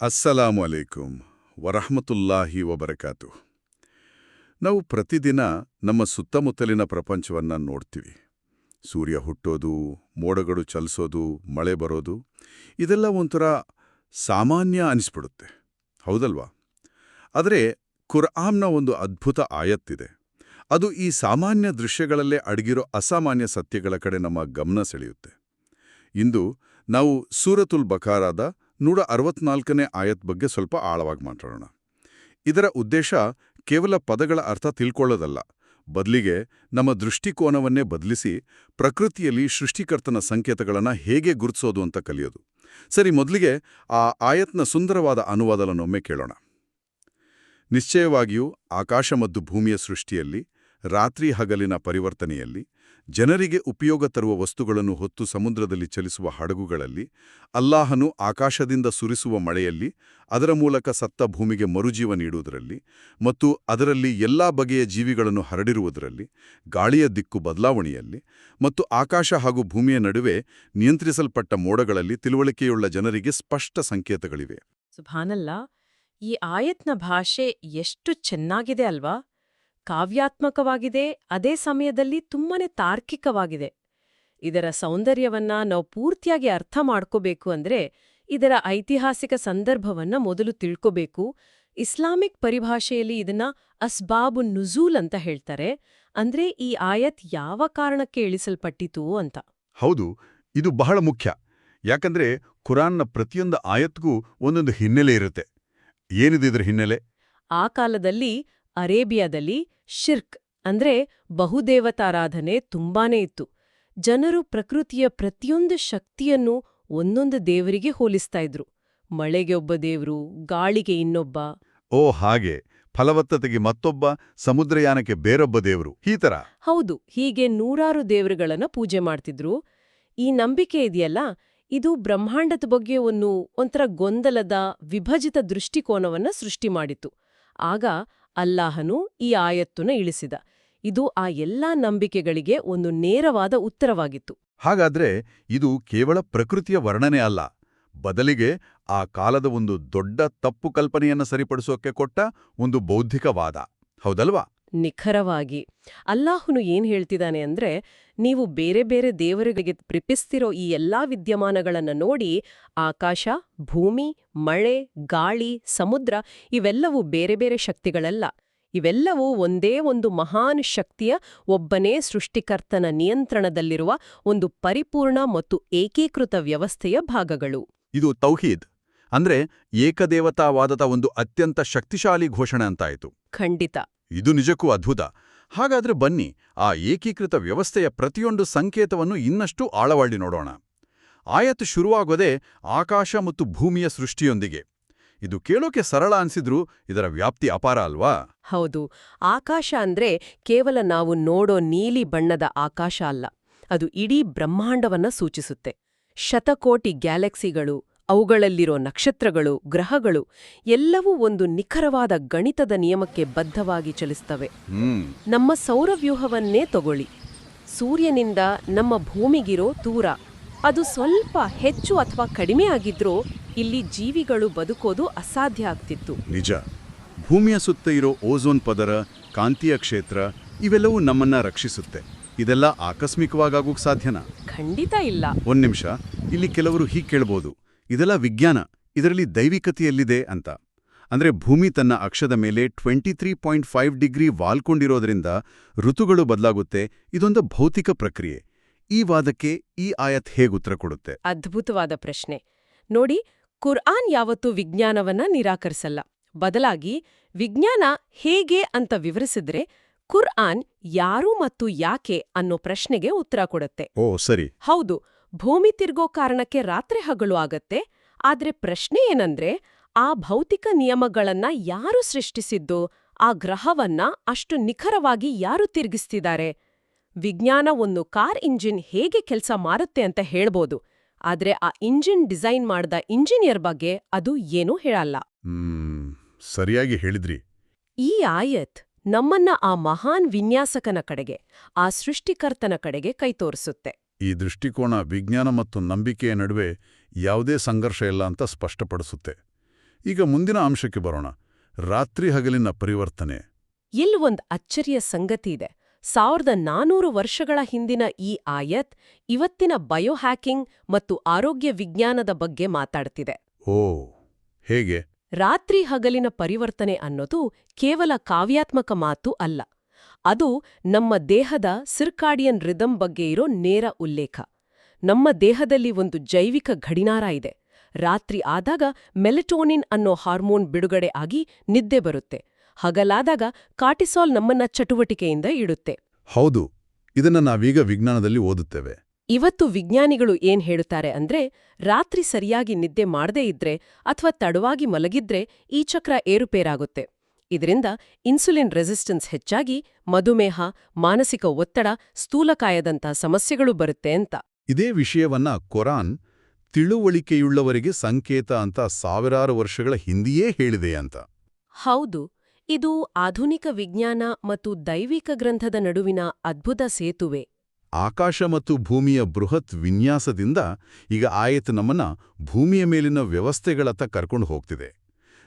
ಅಸ್ಸಲಾಮು ಅಲೈಕುಂ ವರಹಮತುಲ್ಲಾಹಿ ವಬರಕಾತು ನಾವು ಪ್ರತಿದಿನ ನಮ್ಮ ಸುತ್ತಮುತ್ತಲಿನ ಪ್ರಪಂಚವನ್ನ ನೋಡ್ತೀವಿ. ಸೂರ್ಯ ಹುಟ್ಟೋದು, ಮೋಡಗಳು ಚಲಿಸೋದು, ಮಳೆ ಬರೋದು, ಇದೆಲ್ಲ ಒಂಥರ ಸಾಮಾನ್ಯ ಅನಿಸ್ಬಿಡುತ್ತೆ. ಹೌದಲ್ವಾ? ಆದರೆ ಕುರ್ಆಮ್ನ ಒಂದು ಅದ್ಭುತ ಆಯತ್ತಿದೆ. ಅದು ಈ ಸಾಮಾನ್ಯ ದೃಶ್ಯಗಳಲ್ಲೇ ಅಡಗಿರೋ ಅಸಾಮಾನ್ಯ ಸತ್ಯಗಳ ಕಡೆ ನಮ್ಮ ಗಮನ ಸೆಳೆಯುತ್ತೆ. ಇಂದು ನಾವು ಸೂರತುಲ್ ಬಕಾರಾದ ನೂರ ಅರವತ್ನಾಲ್ಕನೇ ಆಯತ್ ಬಗ್ಗೆ ಸ್ವಲ್ಪ ಆಳವಾಗಿ ಮಾತಾಡೋಣ. ಇದರ ಉದ್ದೇಶ ಕೇವಲ ಪದಗಳ ಅರ್ಥ ತಿಳ್ಕೊಳ್ಳೋದಲ್ಲ, ಬದಲಿಗೆ ನಮ್ಮ ದೃಷ್ಟಿಕೋನವನ್ನೇ ಬದಲಿಸಿ ಪ್ರಕೃತಿಯಲ್ಲಿ ಸೃಷ್ಟಿಕರ್ತನ ಸಂಕೇತಗಳನ್ನು ಹೇಗೆ ಗುರುತಿಸೋದು ಅಂತ ಕಲಿಯೋದು. ಸರಿ, ಮೊದಲಿಗೆ ಆ ಆಯತ್ನ ಸುಂದರವಾದ ಅನುವಾದಲನ್ನೊಮ್ಮೆ ಕೇಳೋಣ. ನಿಶ್ಚಯವಾಗಿಯೂ ಆಕಾಶ ಮತ್ತು ಭೂಮಿಯ ಸೃಷ್ಟಿಯಲ್ಲಿ, ರಾತ್ರಿ ಹಗಲಿನ ಪರಿವರ್ತನೆಯಲ್ಲಿ ಜನರಿಗೆ ಉಪಯೋಗ ತರುವ ವಸ್ತುಗಳನ್ನು ಹೊತ್ತು ಸಮುದ್ರದಲ್ಲಿ ಚಲಿಸುವ ಹಡಗುಗಳಲ್ಲಿ, ಅಲ್ಲಾಹನು ಆಕಾಶದಿಂದ ಸುರಿಸುವ ಮಳೆಯಲ್ಲಿ, ಅದರ ಮೂಲಕ ಸತ್ತ ಭೂಮಿಗೆ ಮರುಜೀವ ನೀಡುವುದರಲ್ಲಿ ಮತ್ತು ಅದರಲ್ಲಿ ಎಲ್ಲಾ ಬಗೆಯ ಜೀವಿಗಳನ್ನು ಹರಡಿರುವುದರಲ್ಲಿ, ಗಾಳಿಯ ದಿಕ್ಕು ಬದಲಾವಣೆಯಲ್ಲಿ ಮತ್ತು ಆಕಾಶ ಹಾಗೂ ಭೂಮಿಯ ನಡುವೆ ನಿಯಂತ್ರಿಸಲ್ಪಟ್ಟ ಮೋಡಗಳಲ್ಲಿ ತಿಳುವಳಿಕೆಯುಳ್ಳ ಜನರಿಗೆ ಸ್ಪಷ್ಟ ಸಂಕೇತಗಳಿವೆ. ಸುಭಾನಲ್ಲ, ಈ ಆಯತ್ನ ಭಾಷೆ ಎಷ್ಟು ಚೆನ್ನಾಗಿದೆ ಅಲ್ವಾ? ಕಾವ್ಯಾತ್ಮಕವಾಗಿದೆ ಅದೇ ಸಮಯದಲ್ಲಿ ತುಂಬಾನೇ ತಾರ್ಕಿಕವಾಗಿದೆ. ಇದರ ಸೌಂದರ್ಯವನ್ನ ನಾವು ಪೂರ್ತಿಯಾಗಿ ಅರ್ಥ ಮಾಡ್ಕೋಬೇಕು ಅಂದ್ರೆ ಇದರ ಐತಿಹಾಸಿಕ ಸಂದರ್ಭವನ್ನ ಮೊದಲು ತಿಳ್ಕೋಬೇಕು. ಇಸ್ಲಾಮಿಕ್ ಪರಿಭಾಷೆಯಲ್ಲಿ ಇದನ್ನ ಅಸ್ಬಾಬು ನುಜೂಲ್ ಅಂತ ಹೇಳ್ತಾರೆ. ಅಂದ್ರೆ ಈ ಆಯತ್ ಯಾವ ಕಾರಣಕ್ಕೆ ಇಳಿಸಲ್ಪಟ್ಟಿತು ಅಂತ. ಹೌದು ಇದು ಬಹಳ ಮುಖ್ಯ. ಯಾಕಂದ್ರೆ ಕುರಾನ್ನ ಪ್ರತಿಯೊಂದು ಆಯತ್ಗೂ ಒಂದೊಂದು ಹಿನ್ನೆಲೆ ಇರುತ್ತೆ. ಏನಿದು ಇದರ ಹಿನ್ನೆಲೆ? ಆ ಕಾಲದಲ್ಲಿ ಅರೇಬಿಯಾದಲ್ಲಿ ಶಿರ್ಕ್ ಅಂದ್ರೆ ಬಹುದೇವತಾರಾಧನೆ ತುಂಬಾನೇ ಇತ್ತು. ಜನರು ಪ್ರಕೃತಿಯ ಪ್ರತಿಯೊಂದು ಶಕ್ತಿಯನ್ನು ಒಂದೊಂದು ದೇವರಿಗೆ ಹೋಲಿಸ್ತಾ ಇದ್ರು. ಮಳೆಗೆ ಒಬ್ಬ ದೇವರು ಗಾಳಿಗೆ ಇನ್ನೊಬ್ಬ. ಓ ಹಾಗೆ. ಫಲವತ್ತತೆಗೆ ಮತ್ತೊಬ್ಬ ಸಮುದ್ರಯಾನಕ್ಕೆ ಬೇರೊಬ್ಬ ದೇವರು. ಈ ತರ. ಹೌದು ಹೀಗೆ ನೂರಾರು ದೇವರುಗಳನ್ನ ಪೂಜೆ ಮಾಡ್ತಿದ್ರು. ಈ ನಂಬಿಕೆ ಇದೆಯಲ್ಲ ಇದು ಬ್ರಹ್ಮಾಂಡದ ಬಗ್ಗೆ ಒಂದು ಒಂಥರ ಗೊಂದಲದ ವಿಭಜಿತ ದೃಷ್ಟಿಕೋನವನ್ನ ಸೃಷ್ಟಿ ಮಾಡಿತು ಆಗ ಅಲ್ಲಾಹನು ಈ ಆಯತ್ತುನ ಇಳಿಸಿದ. ಇದು ಆ ಎಲ್ಲಾ ನಂಬಿಕೆಗಳಿಗೆ ಒಂದು ನೇರವಾದ ಉತ್ತರವಾಗಿತ್ತು. ಹಾಗಾದ್ರೆ ಇದು ಕೇವಲ ಪ್ರಕೃತಿಯ ವರ್ಣನೆ ಅಲ್ಲ. ಬದಲಿಗೆ ಆ ಕಾಲದ ಒಂದು ದೊಡ್ಡ ತಪ್ಪು ಕಲ್ಪನೆಯನ್ನ ಸರಿಪಡಿಸೋಕೆ ಕೊಟ್ಟ ಒಂದು ಬೌದ್ಧಿಕವಾದ ಹೌದಲ್ವಾ? ನಿಖರವಾಗಿ. ಅಲ್ಲಾಹುನು ಏನು ಹೇಳ್ತಿದ್ದಾನೆ ಅಂದ್ರೆ ನೀವು ಬೇರೆ ಬೇರೆ ದೇವರುಗಳಿಗೆ ಪ್ರಿಪಿಸ್ತಿರೋ ಈ ಎಲ್ಲಾ ವಿದ್ಯಮಾನಗಳನ್ನು ನೋಡಿ ಆಕಾಶ ಭೂಮಿ ಮಳೆ ಗಾಳಿ ಸಮುದ್ರ ಇವೆಲ್ಲವೂ ಬೇರೆ ಬೇರೆ ಶಕ್ತಿಗಳಲ್ಲ. ಇವೆಲ್ಲವೂ ಒಂದೇ ಒಂದು ಮಹಾನ್ ಶಕ್ತಿಯ ಒಬ್ಬನೇ ಸೃಷ್ಟಿಕರ್ತನ ನಿಯಂತ್ರಣದಲ್ಲಿರುವ ಒಂದು ಪರಿಪೂರ್ಣ ಮತ್ತು ಏಕೀಕೃತ ವ್ಯವಸ್ಥೆಯ ಭಾಗಗಳು. ಇದು ತೌಹೀದ್. ಅಂದ್ರೆ ಏಕದೇವತಾವಾದದ ಒಂದು ಅತ್ಯಂತ ಶಕ್ತಿಶಾಲಿ ಘೋಷಣೆ ಅಂತಾಯಿತು. ಖಂಡಿತ. ಇದು ನಿಜಕ್ಕೂ ಅದ್ಭುತ. ಹಾಗಾದ್ರೆ ಬನ್ನಿ, ಆ ಏಕೀಕೃತ ವ್ಯವಸ್ಥೆಯ ಪ್ರತಿಯೊಂದು ಸಂಕೇತವನ್ನು ಇನ್ನಷ್ಟು ಆಳವಾಗಿ ನೋಡೋಣ. ಆಯತ್ತು ಶುರುವಾಗೋದೇ ಆಕಾಶ ಮತ್ತು ಭೂಮಿಯ ಸೃಷ್ಟಿಯೊಂದಿಗೆ. ಇದು ಕೇಳೋಕೆ ಸರಳ ಅನ್ಸಿದ್ರೂ ಇದರ ವ್ಯಾಪ್ತಿ ಅಪಾರ ಅಲ್ವಾ? ಹೌದು. ಆಕಾಶ ಅಂದ್ರೆ ಕೇವಲ ನಾವು ನೋಡೋ ನೀಲಿ ಬಣ್ಣದ ಆಕಾಶ ಅಲ್ಲ. ಅದು ಇಡೀ ಬ್ರಹ್ಮಾಂಡವನ್ನ ಸೂಚಿಸುತ್ತೆ. ಶತಕೋಟಿ ಗ್ಯಾಲಕ್ಸಿಗಳು ಅವುಗಳಲ್ಲಿರೋ ನಕ್ಷತ್ರಗಳು ಗ್ರಹಗಳು ಎಲ್ಲವೂ ಒಂದು ನಿಖರವಾದ ಗಣಿತದ ನಿಯಮಕ್ಕೆ ಬದ್ಧವಾಗಿ ಚಲಿಸ್ತವೆ. ನಮ್ಮ ಸೌರವ್ಯೂಹವನ್ನೇ ತಗೊಳ್ಳಿ. ಸೂರ್ಯನಿಂದ ನಮ್ಮ ಭೂಮಿಗಿರೋ ದೂರ ಅದು ಸ್ವಲ್ಪ ಹೆಚ್ಚು ಅಥವಾ ಕಡಿಮೆ ಆಗಿದ್ರೂ ಇಲ್ಲಿ ಜೀವಿಗಳು ಬದುಕೋದು ಅಸಾಧ್ಯ ಆಗ್ತಿತ್ತು. ನಿಜ. ಭೂಮಿಯ ಸುತ್ತ ಇರೋ ಓಝೋನ್ ಪದರ ಕಾಂತೀಯ ಕ್ಷೇತ್ರ ಇವೆಲ್ಲವೂ ನಮ್ಮನ್ನ ರಕ್ಷಿಸುತ್ತೆ. ಇದೆಲ್ಲ ಆಕಸ್ಮಿಕವಾಗೋಕ್ ಸಾಧ್ಯನಾ? ಖಂಡಿತ ಇಲ್ಲ. ಒಂದ್ ನಿಮಿಷ ಇಲ್ಲಿ ಕೆಲವರು ಹೀಗೆ ಕೇಳ್ಬೋದು. ಇದೆಲ್ಲ ವಿಜ್ಞಾನ ಇದರಲ್ಲಿ ದೈವಿಕತೆಯಲ್ಲಿದೆ ಅಂತ. ಅಂದ್ರೆ ಭೂಮಿ ತನ್ನ ಅಕ್ಷದ ಮೇಲೆ twenty three point five degree ವಾಲ್ಕೊಂಡಿರೋದ್ರಿಂದ ಋತುಗಳು ಬದಲಾಗುತ್ತೆ ಇದೊಂದು ಭೌತಿಕ ಪ್ರಕ್ರಿಯೆ. ಈ ವಾದಕ್ಕೆ ಈ ಆಯತ್ ಹೇಗೆ ಉತ್ತರ ಕೊಡುತ್ತೆ? ಅದ್ಭುತವಾದ ಪ್ರಶ್ನೆ. ನೋಡಿ ಕುರ್ಆನ್ ಯಾವತ್ತೂ ವಿಜ್ಞಾನವನ್ನ ನಿರಾಕರಿಸಲ್ಲ. ಬದಲಾಗಿ ವಿಜ್ಞಾನ ಹೇಗೆ ಅಂತ ವಿವರಿಸಿದ್ರೆ ಕುರ್ಆನ್ ಯಾರು ಮತ್ತು ಯಾಕೆ ಅನ್ನೋ ಪ್ರಶ್ನೆಗೆ ಉತ್ತರ ಕೊಡುತ್ತೆ. ಓ ಸರಿ. ಹೌದು. ಭೂಮಿ ತಿರ್ಗೋ ಕಾರಣಕ್ಕೆ ರಾತ್ರಿ ಹಗಲು ಆಗತ್ತೆ ಆದ್ರೆ ಪ್ರಶ್ನೆ ಏನಂದ್ರೆ ಆ ಭೌತಿಕ ನಿಯಮಗಳನ್ನ ಯಾರು ಸೃಷ್ಟಿಸಿದ್ದು? ಆ ಗ್ರಹವನ್ನ ಅಷ್ಟು ನಿಖರವಾಗಿ ಯಾರು ತಿರುಗಿಸ್ತಿದ್ದಾರೆ? ವಿಜ್ಞಾನ ಒಂದು ಕಾರ್ ಇಂಜಿನ್ ಹೇಗೆ ಕೆಲಸ ಮಾಡುತ್ತೆ ಅಂತ ಹೇಳ್ಬೋದು ಆದ್ರೆ ಆ ಇಂಜಿನ್ ಡಿಸೈನ್ ಮಾಡ್ದ ಇಂಜಿನಿಯರ್ ಬಗ್ಗೆ ಅದು ಏನೂ ಹೇಳಲ್ಲ. ಸರಿಯಾಗಿ ಹೇಳಿದ್ರಿ. ಈ ಆಯತ್ ನಮ್ಮನ್ನ ಆ ಮಹಾನ್ ವಿನ್ಯಾಸಕನ ಕಡೆಗೆ ಆ ಸೃಷ್ಟಿಕರ್ತನ ಕಡೆಗೆ ಕೈತೋರಿಸುತ್ತೆ. ಈ ದೃಷ್ಟಿಕೋನ ವಿಜ್ಞಾನ ಮತ್ತು ನಂಬಿಕೆಯ ನಡುವೆ ಯಾವುದೇ ಸಂಘರ್ಷ ಇಲ್ಲ ಅಂತ ಸ್ಪಷ್ಟಪಡಿಸುತ್ತೆ. ಈಗ ಮುಂದಿನ ಅಂಶಕ್ಕೆ ಬರೋಣ. ರಾತ್ರಿ ಹಗಲಿನ ಪರಿವರ್ತನೆ. ಇಲ್ಲಿ ಒಂದು ಅಚ್ಚರಿಯ ಸಂಗತಿ ಇದೆ. ಸಾವಿರದ ನಾನೂರು ವರ್ಷಗಳ ಹಿಂದಿನ ಈ ಆಯತ್ ಇವತ್ತಿನ ಬಯೋಹ್ಯಾಕಿಂಗ್ ಮತ್ತು ಆರೋಗ್ಯ ವಿಜ್ಞಾನದ ಬಗ್ಗೆ ಮಾತಾಡ್ತಿದೆ. ಓ ಹೇಗೆ? ರಾತ್ರಿ ಹಗಲಿನ ಪರಿವರ್ತನೆ ಅನ್ನೋದು ಕೇವಲ ಕಾವ್ಯಾತ್ಮಕ ಮಾತು ಅಲ್ಲ. ಅದು ನಮ್ಮ ದೇಹದ ಸಿರ್ಕಾಡಿಯನ್ ರಿದಮ್ ಬಗ್ಗೆ ಇರೋ ನೇರ ಉಲ್ಲೇಖ. ನಮ್ಮ ದೇಹದಲ್ಲಿ ಒಂದು ಜೈವಿಕ ಗಡಿನಾರ ಇದೆ. ರಾತ್ರಿ ಆದಾಗ ಮೆಲೆಟೋನಿನ್ ಅನ್ನೋ ಹಾರ್ಮೋನ್ ಬಿಡುಗಡೆ ಆಗಿ ನಿದ್ದೆ ಬರುತ್ತೆ. ಹಗಲಾದಾಗ ಕಾಟಿಸಾಲ್ ನಮ್ಮನ್ನ ಚಟುವಟಿಕೆಯಿಂದ ಇಡುತ್ತೆ. ಹೌದು ಇದನ್ನ ನಾವೀಗ ವಿಜ್ಞಾನದಲ್ಲಿ ಓದುತ್ತೇವೆ. ಇವತ್ತು ವಿಜ್ಞಾನಿಗಳು ಏನ್ ಹೇಳುತ್ತಾರೆ ಅಂದ್ರೆ ರಾತ್ರಿ ಸರಿಯಾಗಿ ನಿದ್ದೆ ಮಾಡದೇ ಇದ್ರೆ ಅಥವಾ ತಡವಾಗಿ ಮಲಗಿದ್ರೆ ಈ ಚಕ್ರ ಏರುಪೇರಾಗುತ್ತೆ. ಇದರಿಂದ ಇನ್ಸುಲಿನ್ ರೆಸಿಸ್ಟೆನ್ಸ್ ಹೆಚ್ಚಾಗಿ ಮಧುಮೇಹ ಮಾನಸಿಕ ಒತ್ತಡ ಸ್ಥೂಲಕಾಯದಂಥ ಸಮಸ್ಯೆಗಳು ಬರುತ್ತೆ ಅಂತ. ಇದೇ ವಿಷಯವನ್ನ ಕೊರಾನ್ ತಿಳುವಳಿಕೆಯುಳ್ಳವರಿಗೆ ಸಂಕೇತ ಅಂತ ಸಾವಿರಾರು ವರ್ಷಗಳ ಹಿಂದೆಯೇ ಹೇಳಿದೆ ಅಂತ. ಹೌದು ಇದು ಆಧುನಿಕ ವಿಜ್ಞಾನ ಮತ್ತು ದೈವಿಕ ಗ್ರಂಥದ ನಡುವಿನ ಅದ್ಭುತ ಸೇತುವೆ. ಆಕಾಶ ಮತ್ತು ಭೂಮಿಯ ಬೃಹತ್ ವಿನ್ಯಾಸದಿಂದ ಈಗ ಆಯತ್ ನಮ್ಮನ್ನ ಭೂಮಿಯ ಮೇಲಿನ ವ್ಯವಸ್ಥೆಗಳತ್ತ ಕರ್ಕೊಂಡು ಹೋಗ್ತಿದೆ.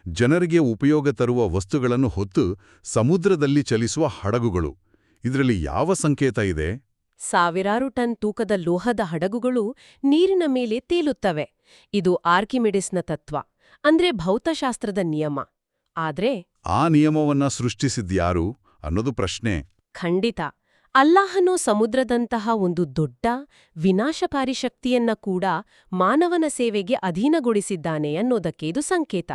ಜನರಿಗೆ ಉಪಯೋಗ ತರುವ ವಸ್ತುಗಳನ್ನು ಹೊತ್ತು ಸಮುದ್ರದಲ್ಲಿ ಚಲಿಸುವ ಹಡಗುಗಳು. ಇದರಲ್ಲಿ ಯಾವ ಸಂಕೇತ ಇದೆ? ಸಾವಿರಾರು ಟನ್ ತೂಕದ ಲೋಹದ ಹಡಗುಗಳು ನೀರಿನ ಮೇಲೆ ತೇಲುತ್ತವೆ. ಇದು ಆರ್ಕಿಮಿಡಿಸ್ನ ತತ್ವ ಅಂದ್ರೆ ಭೌತಶಾಸ್ತ್ರದ ನಿಯಮ. ಆದ್ರೆ ಆ ನಿಯಮವನ್ನ ಸೃಷ್ಟಿಸಿದ್ಯಾರು ಅನ್ನೋದು ಪ್ರಶ್ನೆ. ಖಂಡಿತ. ಅಲ್ಲಾಹನು ಸಮುದ್ರದಂತಹ ಒಂದು ದೊಡ್ಡ ವಿನಾಶಕಾರಿ ಶಕ್ತಿಯನ್ನ ಕೂಡ ಮಾನವನ ಸೇವೆಗೆ ಅಧೀನಗೊಳಿಸಿದ್ದಾನೆ ಅನ್ನೋದಕ್ಕೆ ಇದು ಸಂಕೇತ.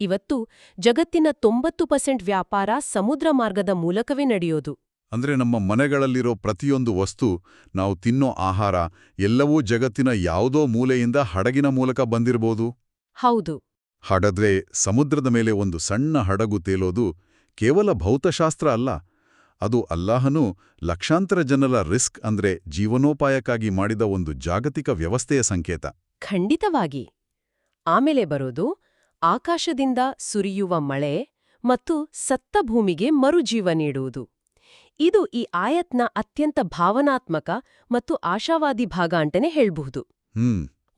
ಇವತ್ತು ಜಗತ್ತಿನ ತೊಂಬತ್ತು ಪರ್ಸೆಂಟ್ ವ್ಯಾಪಾರ ಸಮುದ್ರ ಮಾರ್ಗದ ಮೂಲಕವೇ ನಡೆಯೋದು. ಅಂದ್ರೆ ನಮ್ಮ ಮನೆಗಳಲ್ಲಿರೋ ಪ್ರತಿಯೊಂದು ವಸ್ತು ನಾವು ತಿನ್ನೋ ಆಹಾರ ಎಲ್ಲವೂ ಜಗತ್ತಿನ ಯಾವುದೋ ಮೂಲೆಯಿಂದ ಹಡಗಿನ ಮೂಲಕ ಬಂದಿರಬಹುದು ಹೌದು. ಹಡದ್ರೆ ಸಮುದ್ರದ ಮೇಲೆ ಒಂದು ಸಣ್ಣ ಹಡಗು ತೇಲೋದು ಕೇವಲ ಭೌತಶಾಸ್ತ್ರ ಅಲ್ಲ ಅದು ಅಲ್ಲಾಹನು ಲಕ್ಷಾಂತರ ಜನರ ರಿಸ್ಕ್ ಅಂದ್ರೆ ಜೀವನೋಪಾಯಕ್ಕಾಗಿ ಮಾಡಿದ ಒಂದು ಜಾಗತಿಕ ವ್ಯವಸ್ಥೆಯ ಸಂಕೇತ. ಖಂಡಿತವಾಗಿ. ಆಮೇಲೆ ಬರೋದು ಆಕಾಶದಿಂದ ಸುರಿಯುವ ಮಳೆ ಮತ್ತು ಸತ್ತ ಭೂಮಿಗೆ ಮರುಜೀವ ನೀಡುವುದು. ಇದು ಈ ಆಯತ್ನ ಅತ್ಯಂತ ಭಾವನಾತ್ಮಕ ಮತ್ತು ಆಶಾವಾದಿ ಭಾಗ ಅಂತಾನೆ ಹೇಳ್ಬಹುದು.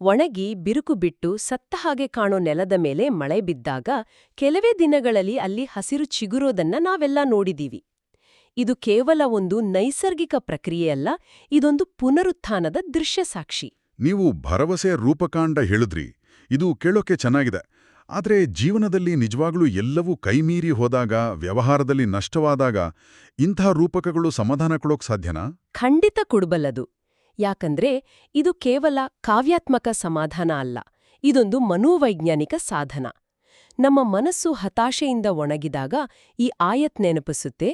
ಒಣಗಿ ಬಿರುಕು ಬಿಟ್ಟು ಸತ್ತ ಹಾಗೆ ಕಾಣೋ ನೆಲದ ಮೇಲೆ ಮಳೆ ಬಿದ್ದಾಗ ಕೆಲವೇ ದಿನಗಳಲ್ಲಿ ಅಲ್ಲಿ ಹಸಿರು ಚಿಗುರೋದನ್ನ ನಾವೆಲ್ಲ ನೋಡಿದೀವಿ. ಇದು ಕೇವಲ ಒಂದು ನೈಸರ್ಗಿಕ ಪ್ರಕ್ರಿಯೆಯಲ್ಲ ಇದೊಂದು ಪುನರುತ್ಥಾನದ ದೃಶ್ಯ ಸಾಕ್ಷಿ. ನೀವು ಭರವಸೆ ರೂಪಕಾಂಡ ಹೇಳಿದ್ರಿ. ಇದು ಕೇಳೋಕೆ ಚೆನ್ನಾಗಿದೆ. ಆದ್ರೆ ಜೀವನದಲ್ಲಿ ನಿಜವಾಗ್ಲೂ ಎಲ್ಲವೂ ಕೈಮೀರಿ ಹೋದಾಗ, ವ್ಯವಹಾರದಲ್ಲಿ ನಷ್ಟವಾದಾಗ ಇಂಥ ರೂಪಕಗಳು ಸಮಾಧಾನ ಕೊಡೋಕ್ ಸಾಧ್ಯನಾ? ಖಂಡಿತ ಕೊಡಬಲ್ಲದು. ಯಾಕಂದ್ರೆ ಇದು ಕೇವಲ ಕಾವ್ಯಾತ್ಮಕ ಸಮಾಧಾನ ಅಲ್ಲ, ಇದೊಂದು ಮನೋವೈಜ್ಞಾನಿಕ ಸಾಧನ. ನಮ್ಮ ಮನಸ್ಸು ಹತಾಶೆಯಿಂದ ಒಣಗಿದಾಗ ಈ ಆಯತ್ ನೆನಪಿಸುತ್ತೆ?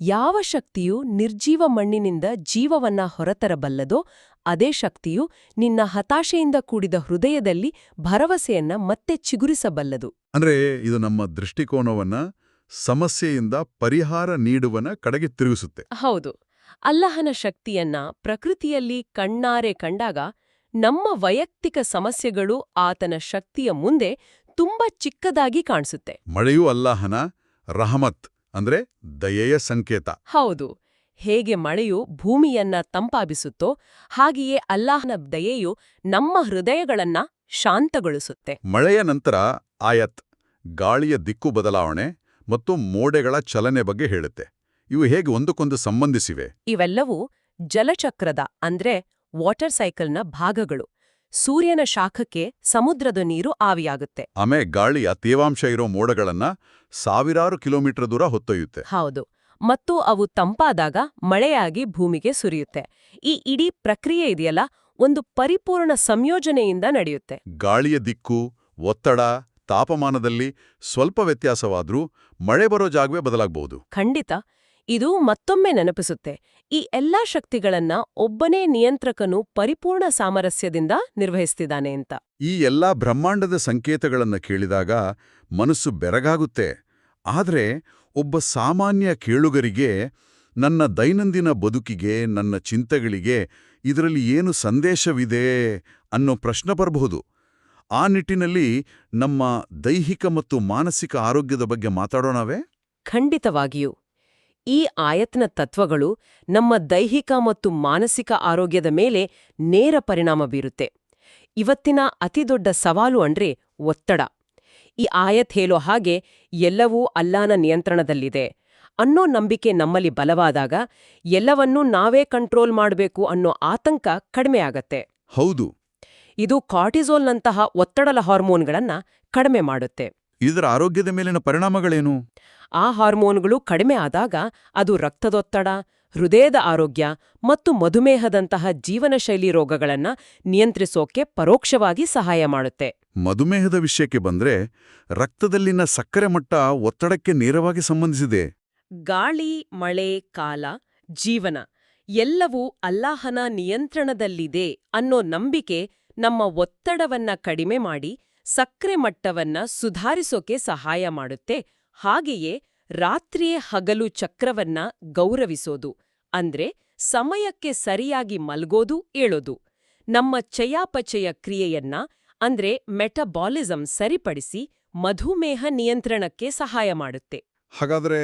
ಯಾವ ಶಕ್ತಿಯು ನಿರ್ಜೀವ ಮಣ್ಣಿನಿಂದ ಜೀವವನ್ನ ಹೊರತರಬಲ್ಲದೋ ಅದೇ ಶಕ್ತಿಯು ನಿನ್ನ ಹತಾಶೆಯಿಂದ ಕೂಡಿದ ಹೃದಯದಲ್ಲಿ ಭರವಸೆಯನ್ನ ಮತ್ತೆ ಚಿಗುರಿಸಬಲ್ಲದು. ಅಂದ್ರೆ ಇದು ನಮ್ಮ ದೃಷ್ಟಿಕೋನವನ್ನ ಸಮಸ್ಯೆಯಿಂದ ಪರಿಹಾರ ನೀಡುವನ ಕಡೆಗೆ ತಿರುಗಿಸುತ್ತೆ. ಹೌದು. ಅಲ್ಲಹನ ಶಕ್ತಿಯನ್ನ ಪ್ರಕೃತಿಯಲ್ಲಿ ಕಣ್ಣಾರೆ ಕಂಡಾಗ ನಮ್ಮ ವೈಯಕ್ತಿಕ ಸಮಸ್ಯೆಗಳು ಆತನ ಶಕ್ತಿಯ ಮುಂದೆ ತುಂಬಾ ಚಿಕ್ಕದಾಗಿ ಕಾಣಿಸುತ್ತೆ. ಮಳೆಯೂ ಅಲ್ಲಾಹನ ರಹಮತ್. ಅಂದ್ರೆ ದಯೆಯ ಸಂಕೇತ. ಹೌದು. ಹೇಗೆ ಮಳೆಯು ಭೂಮಿಯನ್ನ ತಂಪಾಬಿಸುತ್ತೋ ಹಾಗೆಯೇ ಅಲ್ಲಾಹನ ದಯೆಯು ನಮ್ಮ ಹೃದಯಗಳನ್ನ ಶಾಂತಗೊಳಿಸುತ್ತೆ. ಮಳೆಯ ನಂತರ ಆಯತ್ ಗಾಳಿಯ ದಿಕ್ಕು ಬದಲಾವಣೆ ಮತ್ತು ಮೋಡೆಗಳ ಚಲನೆ ಬಗ್ಗೆ ಹೇಳುತ್ತೆ. ಇವು ಹೇಗೆ ಒಂದಕ್ಕೊಂದು ಸಂಬಂಧಿಸಿವೆ? ಇವೆಲ್ಲವೂ ಜಲಚಕ್ರದ ಅಂದ್ರೆ ವಾಟರ್ ಸೈಕಲ್ನ ಭಾಗಗಳು. ಸೂರ್ಯನ ಶಾಖಕ್ಕೆ ಸಮುದ್ರದ ನೀರು ಆವಿಯಾಗುತ್ತೆ. ಆಮೆ ಗಾಳಿಯ ತೇವಾಂಶ ಇರೋ ಮೋಡಗಳನ್ನ ಸಾವಿರಾರು ಕಿಲೋಮೀಟರ್ ದೂರ ಹೊತ್ತೊಯ್ಯುತ್ತೆ. ಹೌದು. ಮತ್ತು ಅವು ತಂಪಾದಾಗ ಮಳೆಯಾಗಿ ಭೂಮಿಗೆ ಸುರಿಯುತ್ತೆ. ಈ ಇಡೀ ಪ್ರಕ್ರಿಯೆ ಇದೆಯಲ್ಲ ಒಂದು ಪರಿಪೂರ್ಣ ಸಂಯೋಜನೆಯಿಂದ ನಡೆಯುತ್ತೆ. ಗಾಳಿಯ ದಿಕ್ಕು ಒತ್ತಡ ತಾಪಮಾನದಲ್ಲಿ ಸ್ವಲ್ಪ ವ್ಯತ್ಯಾಸವಾದ್ರೂ ಮಳೆ ಬರೋ ಜಾಗವೇ ಬದಲಾಗಬಹುದು ಖಂಡಿತ. ಇದು ಮತ್ತೊಮ್ಮೆ ನೆನಪಿಸುತ್ತೆ. ಈ ಎಲ್ಲಾ ಶಕ್ತಿಗಳನ್ನ ಒಬ್ಬನೇ ನಿಯಂತ್ರಕನು ಪರಿಪೂರ್ಣ ಸಾಮರಸ್ಯದಿಂದ ನಿರ್ವಹಿಸ್ತಿದ್ದಾನೆ ಅಂತ. ಈ ಎಲ್ಲಾ ಬ್ರಹ್ಮಾಂಡದ ಸಂಕೇತಗಳನ್ನು ಕೇಳಿದಾಗ ಮನಸ್ಸು ಬೆರಗಾಗುತ್ತೆ. ಆದರೆ ಒಬ್ಬ ಸಾಮಾನ್ಯ ಕೇಳುಗರಿಗೆ ನನ್ನ ದೈನಂದಿನ ಬದುಕಿಗೆ ನನ್ನ ಚಿಂತೆಗಳಿಗೆ ಇದರಲ್ಲಿ ಏನು ಸಂದೇಶವಿದೆ ಅನ್ನೋ ಪ್ರಶ್ನೆ ಬರಬಹುದು. ಆ ನಿಟ್ಟಿನಲ್ಲಿ ನಮ್ಮ ದೈಹಿಕ ಮತ್ತು ಮಾನಸಿಕ ಆರೋಗ್ಯದ ಬಗ್ಗೆ ಮಾತಾಡೋಣವೇ? ಖಂಡಿತವಾಗಿಯೂ. ಈ ಆಯತ್ನ ತತ್ವಗಳು ನಮ್ಮ ದೈಹಿಕ ಮತ್ತು ಮಾನಸಿಕ ಆರೋಗ್ಯದ ಮೇಲೆ ನೇರ ಪರಿಣಾಮ ಬೀರುತ್ತೆ. ಇವತ್ತಿನ ಅತಿದೊಡ್ಡ ಸವಾಲು ಅಂದ್ರೆ ಒತ್ತಡ. ಈ ಆಯತ್ ಹೇಳೋ ಹಾಗೆ ಎಲ್ಲವೂ ಅಲ್ಲಾನ ನಿಯಂತ್ರಣದಲ್ಲಿದೆ. ಅನ್ನೋ ನಂಬಿಕೆ ನಮ್ಮಲ್ಲಿ ಬಲವಾದಾಗ ಎಲ್ಲವನ್ನೂ ನಾವೇ ಕಂಟ್ರೋಲ್ ಮಾಡಬೇಕು ಅನ್ನೋ ಆತಂಕ ಕಡಿಮೆ ಆಗತ್ತೆ. ಹೌದು. ಇದು ಕಾರ್ಟಿಸೋಲ್ನಂತಹ ಒತ್ತಡದ ಹಾರ್ಮೋನ್ಗಳನ್ನ ಕಡಿಮೆ ಮಾಡುತ್ತೆ. ಇದರ ಆರೋಗ್ಯದ ಮೇಲಿನ ಪರಿಣಾಮಗಳೇನು? ಆ ಹಾರ್ಮೋನ್ಗಳು ಕಡಿಮೆ ಆದಾಗ ಅದು ರಕ್ತದೊತ್ತಡ ಹೃದಯದ ಆರೋಗ್ಯ ಮತ್ತು ಮಧುಮೇಹದಂತಹ ಜೀವನಶೈಲಿ ರೋಗಗಳನ್ನ ನಿಯಂತ್ರಿಸೋಕೆ ಪರೋಕ್ಷವಾಗಿ ಸಹಾಯ ಮಾಡುತ್ತೆ. ಮಧುಮೇಹದ ವಿಷಯಕ್ಕೆ ಬಂದ್ರೆ ರಕ್ತದಲ್ಲಿನ ಸಕ್ಕರೆ ಮಟ್ಟ ಒತ್ತಡಕ್ಕೆ ನೇರವಾಗಿ ಸಂಬಂಧಿಸಿದೆ. ಗಾಳಿ ಮಳೆ ಕಾಲ ಜೀವನ ಎಲ್ಲವೂ ಅಲ್ಲಾಹನ ನಿಯಂತ್ರಣದಲ್ಲಿದೆ ಅನ್ನೋ ನಂಬಿಕೆ ನಮ್ಮ ಒತ್ತಡವನ್ನ ಕಡಿಮೆ ಮಾಡಿ ಸಕ್ರೆ ಮಟ್ಟವನ್ನ ಸುಧಾರಿಸೋಕೆ ಸಹಾಯ ಮಾಡುತ್ತೆ. ಹಾಗೆಯೇ ರಾತ್ರಿಯೇ ಹಗಲು ಚಕ್ರವನ್ನ ಗೌರವಿಸೋದು ಅಂದ್ರೆ ಸಮಯಕ್ಕೆ ಸರಿಯಾಗಿ ಮಲ್ಗೋದು ಏಳೋದು. ನಮ್ಮ ಚಯಾಪಚಯ ಕ್ರಿಯೆಯನ್ನ ಅಂದ್ರೆ ಮೆಟಬಾಲಿಸಂ ಸರಿಪಡಿಸಿ ಮಧುಮೇಹ ನಿಯಂತ್ರಣಕ್ಕೆ ಸಹಾಯ ಮಾಡುತ್ತೆ. ಹಾಗಾದ್ರೆ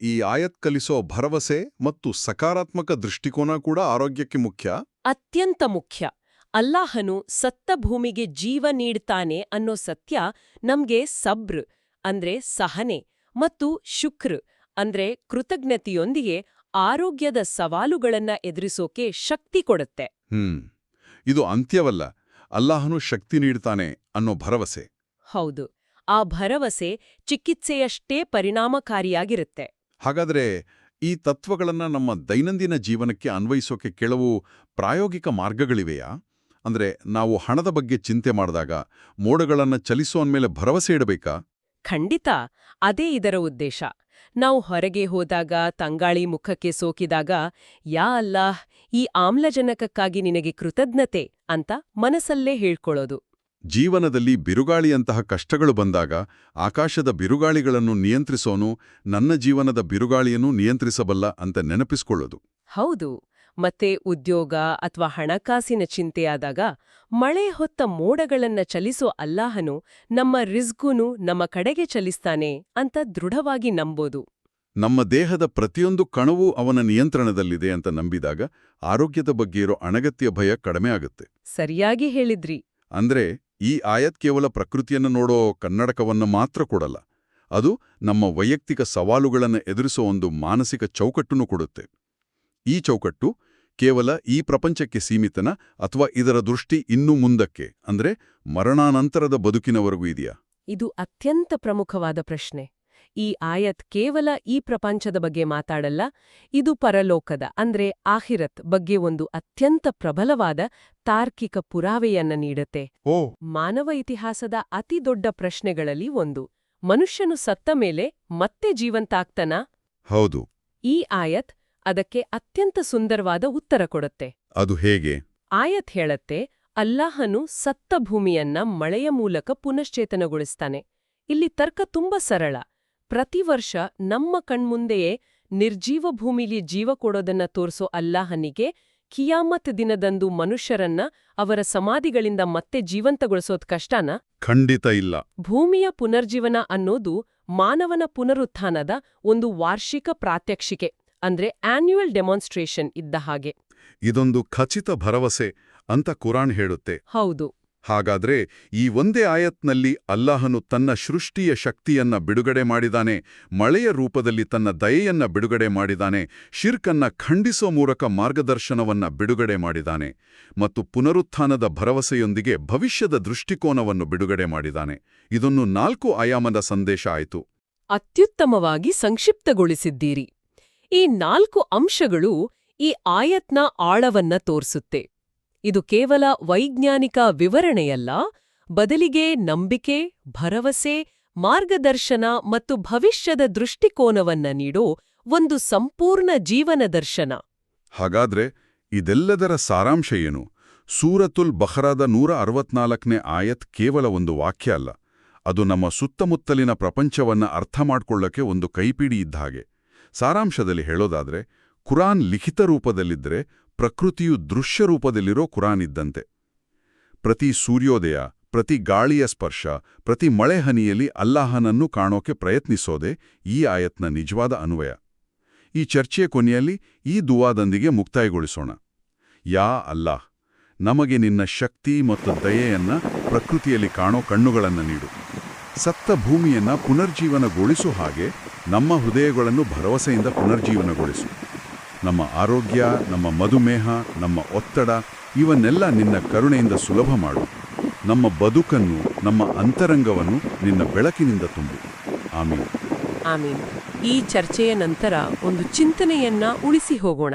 ಈ ಆಯತ್ ಕಲಿಸೋ ಭರವಸೆ ಮತ್ತು ಸಕಾರಾತ್ಮಕ ದೃಷ್ಟಿಕೋನ ಕೂಡ ಆರೋಗ್ಯಕ್ಕೆ ಮುಖ್ಯ? ಅತ್ಯಂತ ಮುಖ್ಯ. ಅಲ್ಲಾಹನು ಸತ್ತ ಭೂಮಿಗೆ ಜೀವ ನೀಡ್ತಾನೆ ಅನ್ನೋ ಸತ್ಯ ನಮ್ಗೆ ಸಬ್ರ್ ಅಂದ್ರೆ ಸಹನೆ ಮತ್ತು ಶುಕ್ರ್ ಅಂದ್ರೆ ಕೃತಜ್ಞತೆಯೊಂದಿಗೆ ಆರೋಗ್ಯದ ಸವಾಲುಗಳನ್ನ ಎದುರಿಸೋಕೆ ಶಕ್ತಿ ಕೊಡುತ್ತೆ. ಹ್ಮ್. ಇದು ಅಂತ್ಯವಲ್ಲ ಅಲ್ಲಾಹನು ಶಕ್ತಿ ನೀಡ್ತಾನೆ ಅನ್ನೋ ಭರವಸೆ. ಹೌದು. ಆ ಭರವಸೆ ಚಿಕಿತ್ಸೆಯಷ್ಟೇ ಪರಿಣಾಮಕಾರಿಯಾಗಿರುತ್ತೆ. ಹಾಗಾದ್ರೆ ಈ ತತ್ವಗಳನ್ನ ನಮ್ಮ ದೈನಂದಿನ ಜೀವನಕ್ಕೆ ಅನ್ವಯಿಸೋಕೆ ಕೆಲವು ಪ್ರಾಯೋಗಿಕ ಮಾರ್ಗಗಳಿವೆಯಾ? ಅಂದ್ರೆ ನಾವು ಹಣದ ಬಗ್ಗೆ ಚಿಂತೆ ಮಾಡಿದಾಗ ಮೋಡಗಳನ್ನು ಚಲಿಸೋ ಅಂದ್ಮೇಲೆ ಭರವಸೆ ಇಡಬೇಕಾ? ಖಂಡಿತ. ಅದೇ ಇದರ ಉದ್ದೇಶ. ನಾವು ಹೊರಗೆ ಹೋದಾಗ ತಂಗಾಳಿ ಮುಖಕ್ಕೆ ಸೋಕಿದಾಗ ಯಾ ಅಲ್ಲಾಹ್ ಈ ಆಮ್ಲಜನಕಕ್ಕಾಗಿ ನಿನಗೆ ಕೃತಜ್ಞತೆ ಅಂತ ಮನಸ್ಸಲ್ಲೇ ಹೇಳ್ಕೊಳ್ಳೋದು. ಜೀವನದಲ್ಲಿ ಬಿರುಗಾಳಿಯಂತಹ ಕಷ್ಟಗಳು ಬಂದಾಗ ಆಕಾಶದ ಬಿರುಗಾಳಿಗಳನ್ನು ನಿಯಂತ್ರಿಸೋನು ನನ್ನ ಜೀವನದ ಬಿರುಗಾಳಿಯನ್ನು ನಿಯಂತ್ರಿಸಬಲ್ಲ ಅಂತ ನೆನಪಿಸ್ಕೊಳ್ಳೋದು. ಹೌದು. ಮತ್ತೆ ಉದ್ಯೋಗ ಅಥವಾ ಹಣಕಾಸಿನ ಚಿಂತೆಯಾದಾಗ ಮಳೆ ಹೊತ್ತ ಮೋಡಗಳನ್ನ ಚಲಿಸೋ ಅಲ್ಲಾಹನು ನಮ್ಮ ರಿಸ್ಗೂನು ನಮ್ಮ ಕಡೆಗೆ ಚಲಿಸ್ತಾನೆ ಅಂತ ದೃಢವಾಗಿ ನಂಬೋದು. ನಮ್ಮ ದೇಹದ ಪ್ರತಿಯೊಂದು ಕಣವೂ ಅವನ ನಿಯಂತ್ರಣದಲ್ಲಿದೆ ಅಂತ ನಂಬಿದಾಗ ಆರೋಗ್ಯದ ಬಗ್ಗೆ ಇರೋ ಅನಗತ್ಯ ಭಯ ಕಡಿಮೆ ಆಗುತ್ತೆ. ಸರಿಯಾಗಿ ಹೇಳಿದ್ರಿ. ಅಂದ್ರೆ ಈ ಆಯತ್ ಕೇವಲ ಪ್ರಕೃತಿಯನ್ನು ನೋಡೋ ಕನ್ನಡಕವನ್ನು ಮಾತ್ರ ಕೊಡಲ್ಲ ಅದು ನಮ್ಮ ವೈಯಕ್ತಿಕ ಸವಾಲುಗಳನ್ನು ಎದುರಿಸೋ ಒಂದು ಮಾನಸಿಕ ಚೌಕಟ್ಟನ್ನು ಕೊಡುತ್ತೆ. ಈ ಚೌಕಟ್ಟು ಕೇವಲ ಈ ಪ್ರಪಂಚಕ್ಕೆ ಸೀಮಿತನ ಅಥವಾ ಇದರ ದೃಷ್ಟಿ ಇನ್ನೂ ಮುಂದಕ್ಕೆ ಅಂದ್ರೆ ಮರಣಾನಂತರದ ಬದುಕಿನವರೆಗೂ ಇದೆಯಾ? ಇದು ಅತ್ಯಂತ ಪ್ರಮುಖವಾದ ಪ್ರಶ್ನೆ. ಈ ಆಯತ್ ಕೇವಲ ಈ ಪ್ರಪಂಚದ ಬಗ್ಗೆ ಮಾತಾಡಲ್ಲ ಇದು ಪರಲೋಕದ ಅಂದ್ರೆ ಆಹಿರತ್ ಬಗ್ಗೆ ಒಂದು ಅತ್ಯಂತ ಪ್ರಬಲವಾದ ತಾರ್ಕಿಕ ಪುರಾವೆಯನ್ನ ನೀಡುತ್ತೆ. ಓ! ಮಾನವ ಇತಿಹಾಸದ ಅತಿ ದೊಡ್ಡ ಪ್ರಶ್ನೆಗಳಲ್ಲಿ ಒಂದು. ಮನುಷ್ಯನು ಸತ್ತ ಮೇಲೆ ಮತ್ತೆ ಜೀವಂತಾಗ್ತನಾ? ಹೌದು. ಈ ಆಯತ್ ಅದಕ್ಕೆ ಅತ್ಯಂತ ಸುಂದರವಾದ ಉತ್ತರ ಕೊಡುತ್ತೆ. ಅದು ಹೇಗೆ? ಆಯತ್ ಹೇಳತ್ತೆ ಅಲ್ಲಾಹನು ಸತ್ತ ಭೂಮಿಯನ್ನ ಮಳೆಯ ಮೂಲಕ ಪುನಶ್ಚೇತನಗೊಳಿಸ್ತಾನೆ. ಇಲ್ಲಿ ತರ್ಕ ತುಂಬಾ ಸರಳ. ಪ್ರತಿ ವರ್ಷ ನಮ್ಮ ಕಣ್ಮುಂದೆಯೇ ನಿರ್ಜೀವ ಭೂಮಿಲಿ ಜೀವ ಕೊಡೋದನ್ನ ತೋರಿಸೋ ಅಲ್ಲಾಹನಿಗೆ ಕಿಯಾಮತ್ ದಿನದಂದು ಮನುಷ್ಯರನ್ನ ಅವರ ಸಮಾಧಿಗಳಿಂದ ಮತ್ತೆ ಜೀವಂತಗೊಳಿಸೋದ್ ಕಷ್ಟನ? ಖಂಡಿತ ಇಲ್ಲ. ಭೂಮಿಯ ಪುನರ್ಜೀವನ ಅನ್ನೋದು ಮಾನವನ ಪುನರುತ್ಥಾನದ ಒಂದು ವಾರ್ಷಿಕ ಪ್ರಾತ್ಯಕ್ಷಿಕೆ. ಅಂದ್ರೆ ಆನ್ಯುವಲ್ ಡೆಮಾನ್ಸ್ಟ್ರೇಷನ್ ಇದ್ದ ಹಾಗೆ. ಇದೊಂದು ಖಚಿತ ಭರವಸೆ ಅಂತ ಕುರಾನ್ ಹೇಳುತ್ತೆ. ಹೌದು. ಹಾಗಾದ್ರೆ ಈ ಒಂದೇ ಆಯತ್ನಲ್ಲಿ ಅಲ್ಲಾಹನು ತನ್ನ ಸೃಷ್ಟಿಯ ಶಕ್ತಿಯನ್ನ ಬಿಡುಗಡೆ ಮಾಡಿದಾನೆ ಮಳೆಯ ರೂಪದಲ್ಲಿ ತನ್ನ ದಯೆಯನ್ನ ಬಿಡುಗಡೆ ಮಾಡಿದಾನೆ ಶಿರ್ಕನ್ನ ಖಂಡಿಸೋ ಮೂಲಕ ಮಾರ್ಗದರ್ಶನವನ್ನ ಬಿಡುಗಡೆ ಮಾಡಿದಾನೆ ಮತ್ತು ಪುನರುತ್ಥಾನದ ಭರವಸೆಯೊಂದಿಗೆ ಭವಿಷ್ಯದ ದೃಷ್ಟಿಕೋನವನ್ನು ಬಿಡುಗಡೆ ಮಾಡಿದಾನೆ. ಇದೊಂದು ನಾಲ್ಕು ಆಯಾಮದ ಸಂದೇಶ ಆಯಿತು. ಅತ್ಯುತ್ತಮವಾಗಿ ಸಂಕ್ಷಿಪ್ತಗೊಳಿಸಿದ್ದೀರಿ. ಈ ನಾಲ್ಕು ಅಂಶಗಳು ಈ ಆಯತ್ನ ಆಳವನ್ನ ತೋರಿಸುತ್ತೆ. ಇದು ಕೇವಲ ವೈಜ್ಞಾನಿಕ ವಿವರಣೆಯಲ್ಲ, ಬದಲಿಗೆ ನಂಬಿಕೆ, ಭರವಸೆ, ಮಾರ್ಗದರ್ಶನ ಮತ್ತು ಭವಿಷ್ಯದ ದೃಷ್ಟಿಕೋನವನ್ನ ನೀಡೋ ಒಂದು ಸಂಪೂರ್ಣ ಜೀವನ ದರ್ಶನ. ಹಾಗಾದ್ರೆ ಇದೆಲ್ಲದರ ಸಾರಾಂಶ ಏನು? ಸೂರತುಲ್ ಬಹ್ರಾದ ನೂರ ಅರವತ್ನಾಲ್ಕನೇ ಆಯತ್ ಕೇವಲ ಒಂದು ವಾಕ್ಯ ಅಲ್ಲ, ಅದು ನಮ್ಮ ಸುತ್ತಮುತ್ತಲಿನ ಪ್ರಪಂಚವನ್ನ ಅರ್ಥ ಮಾಡಿಕೊಳ್ಳಕ್ಕೆ ಒಂದು ಕೈಪಿಡಿ ಇದ್ದ ಹಾಗೆ. ಸಾರಾಂಶದಲ್ಲಿ ಹೇಳೋದಾದ್ರೆ, ಕುರಾನ್ ಲಿಖಿತ ರೂಪದಲ್ಲಿದ್ದರೆ ಪ್ರಕೃತಿಯು ದೃಶ್ಯ ರೂಪದಲ್ಲಿರೋ ಕುರಾನ್ ಇದ್ದಂತೆ. ಪ್ರತಿ ಸೂರ್ಯೋದಯ, ಪ್ರತಿ ಗಾಳಿಯ ಸ್ಪರ್ಶ, ಪ್ರತಿ ಮಳೆಹನಿಯಲ್ಲಿ ಅಲ್ಲಾಹನನ್ನು ಕಾಣೋಕೆ ಪ್ರಯತ್ನಿಸೋದೆ ಈ ಆಯತ್ನ ನಿಜವಾದ ಅನ್ವಯ. ಈ ಚರ್ಚೆಯ ಕೊನೆಯಲ್ಲಿ ಈ ದುವಾದೊಂದಿಗೆ ಮುಕ್ತಾಯಗೊಳಿಸೋಣ. ಯಾ ಅಲ್ಲಾಹ್, ನಮಗೆ ನಿನ್ನ ಶಕ್ತಿ ಮತ್ತು ದಯೆಯನ್ನ ಪ್ರಕೃತಿಯಲ್ಲಿ ಕಾಣೋ ಕಣ್ಣುಗಳನ್ನು ನೀಡು. ಸತ್ತ ಭೂಮಿಯನ್ನು ಪುನರ್ಜೀವನಗೊಳಿಸು ಹಾಗೆ ನಮ್ಮ ಹೃದಯಗಳನ್ನು ಭರವಸೆಯಿಂದ ಪುನರ್ಜೀವನಗೊಳಿಸು. ನಮ್ಮ ಆರೋಗ್ಯ, ನಮ್ಮ ಮಧುಮೇಹ, ನಮ್ಮ ಒತ್ತಡ ಇವನ್ನೆಲ್ಲ ನಿನ್ನ ಕರುಣೆಯಿಂದ ಸುಲಭ ಮಾಡು. ನಮ್ಮ ಬದುಕನ್ನು, ನಮ್ಮ ಅಂತರಂಗವನ್ನು ನಿನ್ನ ಬೆಳಕಿನಿಂದ ತುಂಬು. ಆಮೀನ್. ಆಮೀನ್. ಈ ಚರ್ಚೆಯ ನಂತರ ಒಂದು ಚಿಂತನೆಯನ್ನ ಉಳಿಸಿ ಹೋಗೋಣ.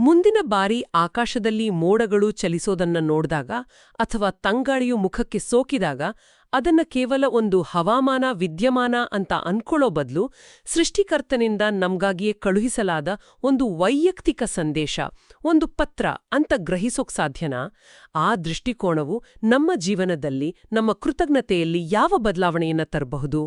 ಮುಂದಿನ ಬಾರಿ ಆಕಾಶದಲ್ಲಿ ಮೋಡಗಳು ಚಲಿಸೋದನ್ನ ನೋಡಿದಾಗ ಅಥವಾ ತಂಗಾಳಿಯು ಮುಖಕ್ಕೆ ಸೋಕಿದಾಗ ಅದನ್ನ ಕೇವಲ ಒಂದು ಹವಾಮಾನ ವಿದ್ಯಮಾನ ಅಂತ ಅನ್ಕೊಳ್ಳೋ ಬದಲು ಸೃಷ್ಟಿಕರ್ತನಿಂದ ನಮ್ಗಾಗಿಯೇ ಕಳುಹಿಸಲಾದ ಒಂದು ವೈಯಕ್ತಿಕ ಸಂದೇಶ, ಒಂದು ಪತ್ರ ಅಂತ ಗ್ರಹಿಸೋಕ್ ಸಾಧ್ಯನಾ? ಆ ದೃಷ್ಟಿಕೋನವು ನಮ್ಮ ಜೀವನದಲ್ಲಿ ನಮ್ಮ ಕೃತಜ್ಞತೆಯಲ್ಲಿ ಯಾವ ಬದಲಾವಣೆಯನ್ನ ತರಬಹುದು?